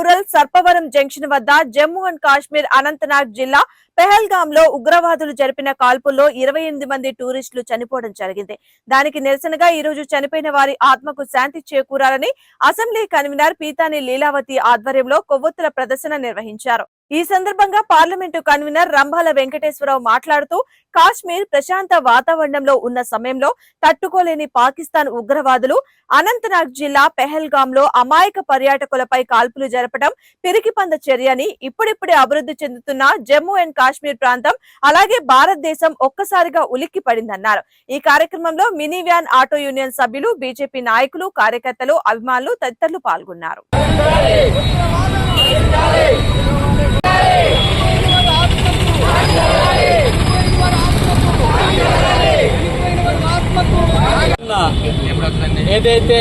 Rural Sarpavaram junction వద్ద Jammu and Kashmir Anantnag జిల్లా పెహల్గామ్లో ఉగ్రవాదులు జరిపిన కాల్పుల్లో ఇరవై ఎనిమిది మంది టూరిస్టులు చనిపోవడం జరిగింది. దానికి నిరసనగా ఈ రోజు చనిపోయిన వారి ఆత్మకు శాంతి చేకూరాలని అసెంబ్లీ కన్వీనర్ పీతాని లీలావతి ఆధ్వర్యంలో కొవ్వొత్తుల ప్రదర్శన నిర్వహించారు. ఈ సందర్భంగా పార్లమెంటు కన్వీనర్ రంభాల వెంకటేశ్వరరావు మాట్లాడుతూ కాశ్మీర్ ప్రశాంత వాతావరణంలో ఉన్న సమయంలో తట్టుకోలేని పాకిస్తాన్ ఉగ్రవాదులు అనంతనాగ్ జిల్లా పెహల్గామ్లో అమాయక పర్యాటకులపై కాల్పులు జరపడం పిరికిపంద చర్యని ఇప్పుడిప్పుడే అభివృద్ధి చెందుతున్న జమ్మూ అండ్ కాశ్మీర్ ప్రాంతం అలాగే భారతదేశం ఒక్కసారిగా ఉలిక్కి పడిందన్నారు. ఈ కార్యక్రమంలో మినీ వ్యాన్ ఆటో యూనియన్ సభ్యులు బీజేపీ నాయకులు కార్యకర్తలు అభిమానులు తదితరులు పాల్గొన్నారు. ఏదైతే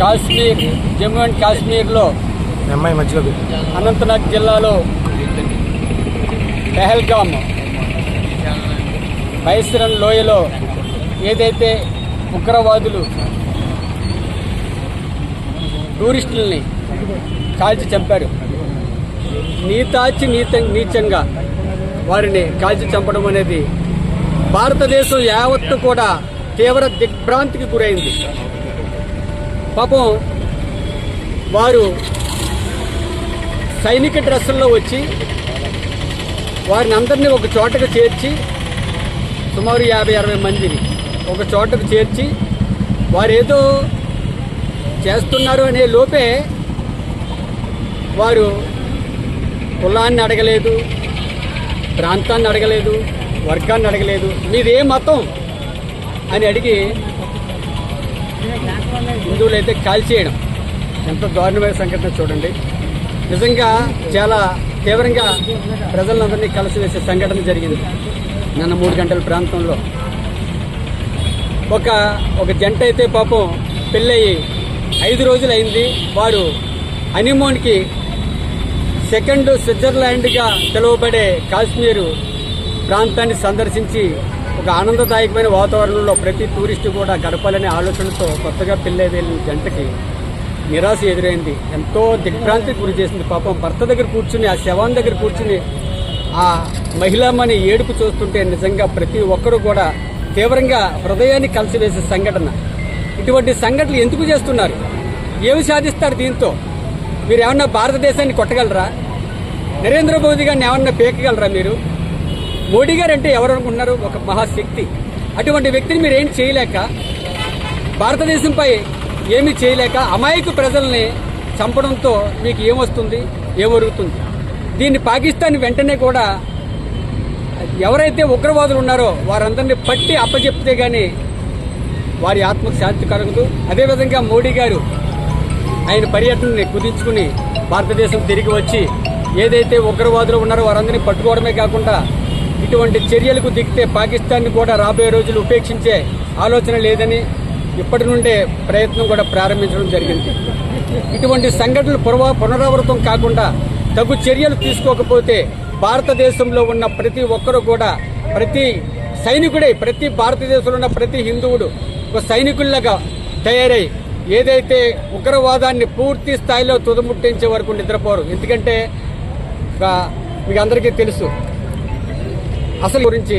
కాశ్మీర్ జమ్మూ అండ్ కాశ్మీర్లో. అనంతనాగ్ జిల్లాలో పెహల్గామ్ బైసరన్ లోయలో ఏదైతే ఉగ్రవాదులు టూరిస్టుల్ని కాల్చి చంపారు నీతాచి నీత నీచంగా వారిని కాల్చి చంపడం అనేది భారతదేశం యావత్తు కూడా తీవ్ర దిగ్భ్రాంతికి గురైంది. పాపం వారు సైనిక డ్రెస్సుల్లో వచ్చి వారిని అందరినీ ఒక చోటకు చేర్చి సుమారు యాభై అరవై మందిని ఒక చోటకు చేర్చి వారు ఏదో చేస్తున్నారు అనే లోపే వారు కులాన్ని అడగలేదు ప్రాంతాన్ని అడగలేదు వర్గాన్ని అడగలేదు. మీదే మతం. అని అడిగి హిందువులు అయితే కాల్చేయడం ఎంత దారుణమైన సంఘటన చూడండి. నిజంగా చాలా తీవ్రంగా ప్రజలందరినీ కలిసివేసే సంఘటన జరిగింది. నిన్న మూడు గంటల ప్రాంతంలో. ఒక ఒక జంట అయితే పాపం పెళ్ళయి ఐదు రోజులు అయింది వారు హనీమూన్కి సెకండ్ స్విట్జర్లాండ్గా పిలువబడే కాశ్మీరు ప్రాంతాన్ని సందర్శించి ఒక ఆనందదాయకమైన వాతావరణంలో ప్రతి టూరిస్టు కూడా గడపాలనే ఆలోచనతో కొత్తగా పెళ్ళే వెళ్ళిన జంటకి నిరాశ ఎదురైంది. ఎంతో దిగ్భ్రాంతికి గురి చేసింది. పాపం భర్త దగ్గర కూర్చుని ఆ శవాన్ దగ్గర కూర్చుని ఆ మహిళామణి ఏడుపు చూస్తుంటే నిజంగా ప్రతి ఒక్కరూ కూడా తీవ్రంగా హృదయాన్ని కలిసివేసే సంఘటన. ఇటువంటి సంఘటనలు ఎందుకు చేస్తున్నారు? ఏమి సాధిస్తారు దీంతో? మీరు ఏమన్నా భారతదేశాన్ని కొట్టగలరా? నరేంద్ర మోదీ గారిని ఏమన్నా పేకగలరా మీరు? మోడీ గారు అంటే ఎవరు అనుకుంటున్నారు ఒక మహాశక్తి. అటువంటి వ్యక్తిని మీరు ఏం చేయలేక భారతదేశంపై ఏమీ చేయలేక అమాయక ప్రజల్ని చంపడంతో మీకు ఏమొస్తుంది? ఏమొరుగుతుంది? దీన్ని పాకిస్తాన్ వెంటనే కూడా ఎవరైతే ఉగ్రవాదులు ఉన్నారో వారందరినీ పట్టి అప్పచెప్తే కానీ వారి ఆత్మకు శాంతి కలగదు. అదేవిధంగా మోడీ గారు ఆయన పర్యటనని కుదించుకుని భారతదేశం తిరిగి వచ్చి ఏదైతే ఉగ్రవాదులు ఉన్నారో వారందరినీ పట్టుకోవడమే కాకుండా ఇటువంటి చర్యలకు దిగితే పాకిస్తాన్ని కూడా రాబోయే రోజులు ఉపేక్షించే ఆలోచన లేదని ఇప్పటి నుండే ప్రయత్నం కూడా ప్రారంభించడం జరిగింది. ఇటువంటి సంఘటనలు పునరా పునరావృతం కాకుండా తగు చర్యలు తీసుకోకపోతే భారతదేశంలో ఉన్న ప్రతి ఒక్కరూ కూడా ప్రతి సైనికుడే ప్రతి భారతదేశంలో ఉన్న ప్రతి హిందువుడు ఒక సైనికుల్లాగా తయారై ఏదైతే ఉగ్రవాదాన్ని పూర్తి స్థాయిలో తుదముట్టించే వరకు నిద్రపోరు. ఎందుకంటే మీకు అందరికీ తెలుసు అసలు గురించి